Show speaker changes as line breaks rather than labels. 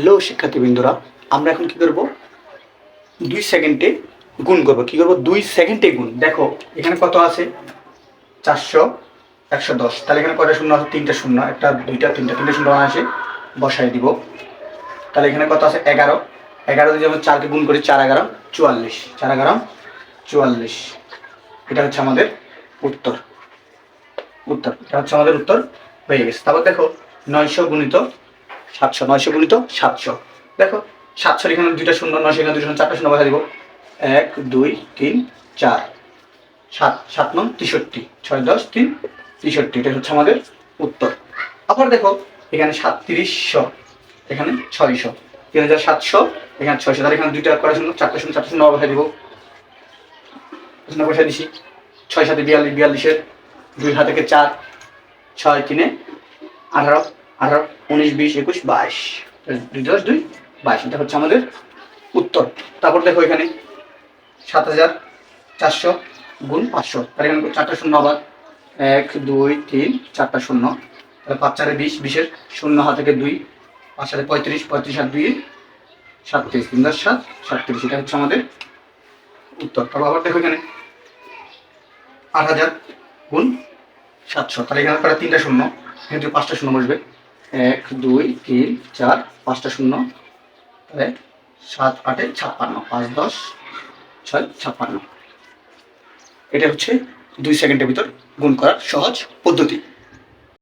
Hello শিক্ষার্থীবৃন্দরা, আমরা এখন কি করব? দুই সেকেন্ডে গুণ করব। কি করব? দুই সেকেন্ডে গুণ। দেখো, এখানে কত আছে? চারশো, একশো দশ। তাহলে এখানে কয়টা শূন্য আছে? তিনটা শূন্য। একটা, দুইটা, তিনটা তিনটা শূন্য আছে বসাই দিব। তাহলে এখানে কত আছে? এগারো। এগারো দিয়ে যেমন চারকে গুণ করি, চার এগারো, চুয়াল্লিশ। চার এগারো, চুয়াল্লিশ। এটা হচ্ছে আমাদের উত্তর। উত্তর। এটা হচ্ছে আমাদের উত্তর হয়ে গেছে। তারপর দেখো, নয়শো গুণিত সাতশো, নয়শো গুণিত সাতশো। দেখো সাতশো এখানে দুইটা শূন্য, নয়শো এখানে শূন্য, চারটা শূন্য বসা দিব। এক, দুই, তিন, চার। সাত সাত নং তেষট্টি, ছয় দশ, তিন, তেষট্টি এটা হচ্ছে আমাদের উত্তর। আবার দেখো, এখানে সাতত্রিশশো, এখানে ছয়শো। তিন হাজার সাতশো, এখানে ছয়শো। তাহলে এখানে দুইটা করা শূন্য? চারটা শূন্য চারটা শূন্য বসা দিব। শূন্য দিছি। ছয় সাথে বিয়াল্লিশ, বিয়াল্লিশের দুই হাতে চার, ছয় তিনে আঠারো। আঠারো, উনিশ, বিশ, একুশ, বাইশ। দুই দশ, দুই, বাইশ। এটা হচ্ছে আমাদের উত্তর। তারপর দেখো এখানে সাত হাজার চারশো গুণ পাঁচশো। তাহলে এখানে চারটা শূন্য আবার। এক, দুই, তিন, চারটা শূন্য। তাহলে পাঁচ চারে বিশ, বিশের শূন্য হাত থেকে দুই, পাঁচ সাথে পঁয়ত্রিশ পঁয়ত্রিশ আর দুই, সাতত্রিশ। তিন দশ, সাত, সাতত্রিশ। এটা হচ্ছে আমাদের উত্তর। তারপর আবার দেখো এখানে আট হাজার গুণ সাতশো। তাহলে এখানে প্রায় তিনটা শূন্য। এখানে পাঁচটা শূন্য বসবে। এক, দুই, তিন, চার, পাঁচটা শূন্য, তাহলে সাত, আটে ছাপ্পান্ন, পাঁচ, দশ, ছয়, ছাপ্পান্ন। এটা হচ্ছে দুই সেকেন্ডের ভিতর গুণ করার সহজ পদ্ধতি।